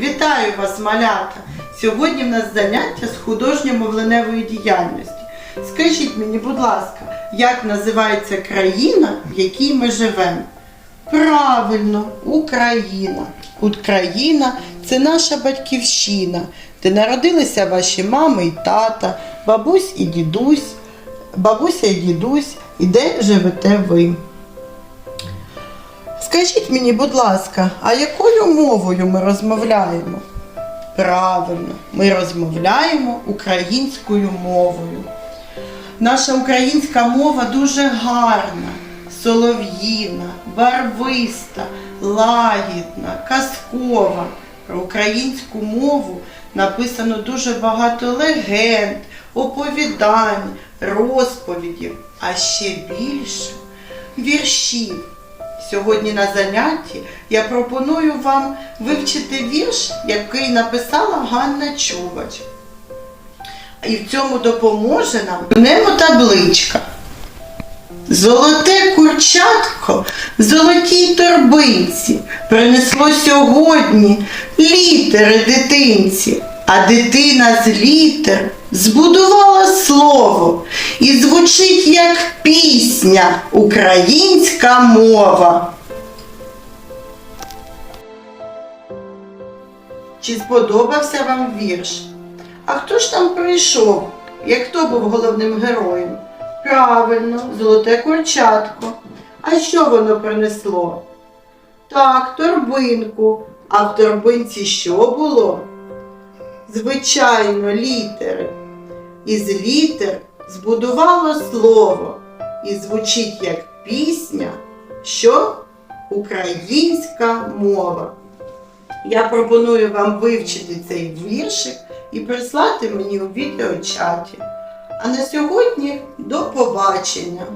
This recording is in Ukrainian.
Вітаю вас, малята! Сьогодні в нас заняття з художньо-мовленевої діяльності. Скажіть мені, будь ласка, як називається країна, в якій ми живемо? Правильно, Україна. Україна це наша батьківщина, де народилися ваші мами і тата, бабусь і дідусь, бабуся і дідусь, і де живете ви. Скажіть мені, будь ласка, а якою мовою ми розмовляємо? Правильно, ми розмовляємо українською мовою. Наша українська мова дуже гарна, солов'їна, барвиста, лагідна, казкова. Про українську мову написано дуже багато легенд, оповідань, розповідів, а ще більше віршів. Сьогодні на занятті я пропоную вам вивчити вірш, який написала Ганна Чубач. І в цьому допоможе нам немо табличка. Золоте курчатко в золотій торбинці принесло сьогодні літери дитинці, а дитина з літер збудувала слово і звучить як пісня українська мова. Чи сподобався вам вірш? А хто ж там прийшов? Як хто був головним героєм? Правильно, золоте курчатко. А що воно принесло? Так, торбинку. А в торбинці що було? Звичайно, літери. Із літер збудувало слово і звучить як пісня, що українська мова. Я пропоную вам вивчити цей віршик і прислати мені у відеочаті. А на сьогодні до побачення!